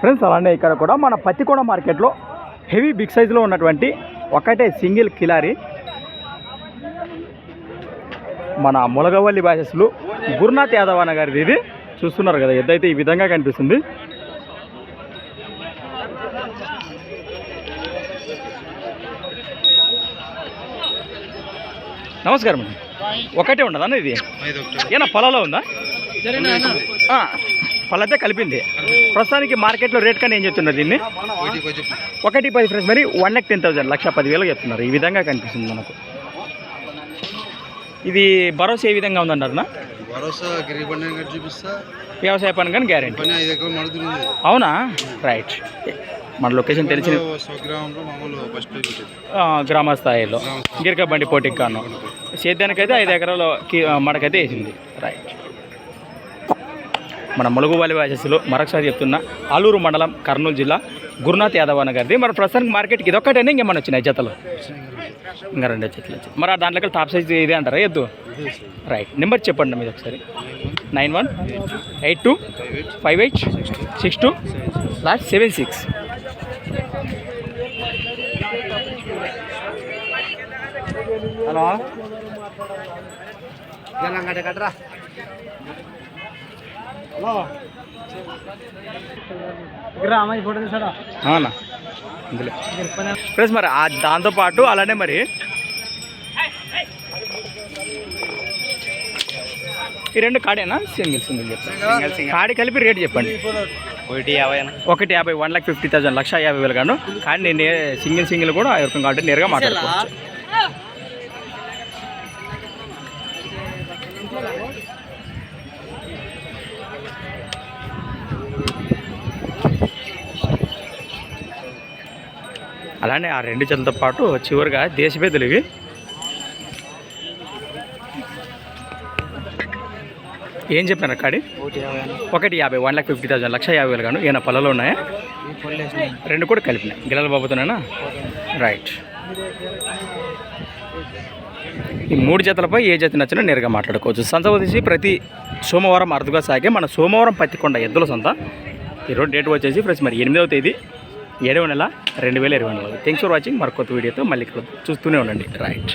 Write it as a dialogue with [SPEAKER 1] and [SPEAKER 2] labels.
[SPEAKER 1] Friends అలానే ఇక్కడ కూడా మన పత్తికొండ మార్కెట్లో హెవీ బిగ్ సైజులో ఉన్నటువంటి ఒకటే సింగిల్ కిలారి. మన ములగవల్లి భాషస్లు గురునాథ్ యాదవ్ అన్న గారిది ఇది. చూస్తున్నారు కదా ఎద్దైతే ఈ విధంగా కనిపిస్తుంది. నమస్కారం అండి. ఒకటే ఉండదా ఇది? ఏనా పొలంలో ఉందా? పళ్ళైతే కలిపింది. ప్రస్తుతానికి మార్కెట్లో రేట్ కానీ ఏం చెప్తున్నారు దీన్ని? ఒకటి పది ఫ్రెండ్స్ మరి వన్ ల్యాక్ టెన్ థౌసండ్ లక్ష పదివేలు చెప్తున్నారు. ఈ విధంగా కనిపిస్తుంది మనకు. ఇది భరోసా ఏ విధంగా
[SPEAKER 2] చూపిస్తా.
[SPEAKER 1] వ్యవసాయ పని కానీ గ్యారెంటీ అవునా? రైట్ మన లొకేషన్ తెలిసిన గ్రామ స్థాయిలో. గిరికబండి పోటీకి కాను సేద్యానికైతే ఐదు ఎకరాలు మడకైతే వేసింది. రైట్ మన ములుగువాలి వాసస్సులో మరొకసారి చెప్తున్నా ఆలూరు మండలం కర్నూలు జిల్లా గురునాథ్ యాదవ్ అన్న గారిది. మరి ప్రస్తుతానికి మార్కెట్కి ఇదొక్కటేనే? ఇంకేమన్నా వచ్చినాయి జతలు? ఇంకా రెండు జతలు వచ్చాయి మరి ఆ దాంట్లో టాప్ సైజ్ ఇదే అంటారా? ఎద్దు? రైట్. నెంబర్ చెప్పండి మీరు ఒకసారి. Nine one eight two five eight six two last seven six.
[SPEAKER 2] Hello.
[SPEAKER 1] అవునా? ప్లస్ మరి ఆ దాంతోపాటు అలానే మరి ఈ రెండు కాడేనా? సింగిల్ సింగిల్ చెప్పండి. కాడి కలిపి రేట్ చెప్పండి.
[SPEAKER 2] ఒకటి యాభై
[SPEAKER 1] ఒకటి యాభై వన్ లాక్ ఫిఫ్టీ థౌసండ్ లక్ష యాభై వేలు గాను కానీ నేను సింగిల్ సింగిల్ కూడా ఎవరికం కాబట్టి నేరుగా మాట్లాడుకోవచ్చు. అలానే ఆ రెండు జతలతో పాటు చివరిగా దేశభేదలు ఇవి. ఏం చెప్పినారు కాడి
[SPEAKER 2] ఒకటి యాభై
[SPEAKER 1] ఒకటి యాభై వన్ లాక్ ఫిఫ్టీ థౌసండ్ లక్ష యాభై వేలు గాను ఏమైనా పొలాలు ఉన్నాయా? రెండు కూడా కలిపినాయి. గిల్లల బాబుతోనేనా? రైట్. ఈ మూడు జతలపై ఏ జత నచ్చినా నేరుగా మాట్లాడుకోవచ్చు. సంత వచ్చేసి ప్రతి సోమవారం అరుదుగా సాగే మన సోమవారం పత్తికొండ ఎద్దుల సంత. ఈరోజు డేట్ వచ్చేసి ఫ్రెండ్స్ మరి ఎనిమిదవ తేదీ ఏడవ నెల రెండు వేల ఇరవై నాలుగు. థ్యాంక్స్ ఫర్ వాచింగ్ మరొక వీడియోతో మళ్ళీ కలుద్దాం. చూస్తూనే ఉండండి. రైట్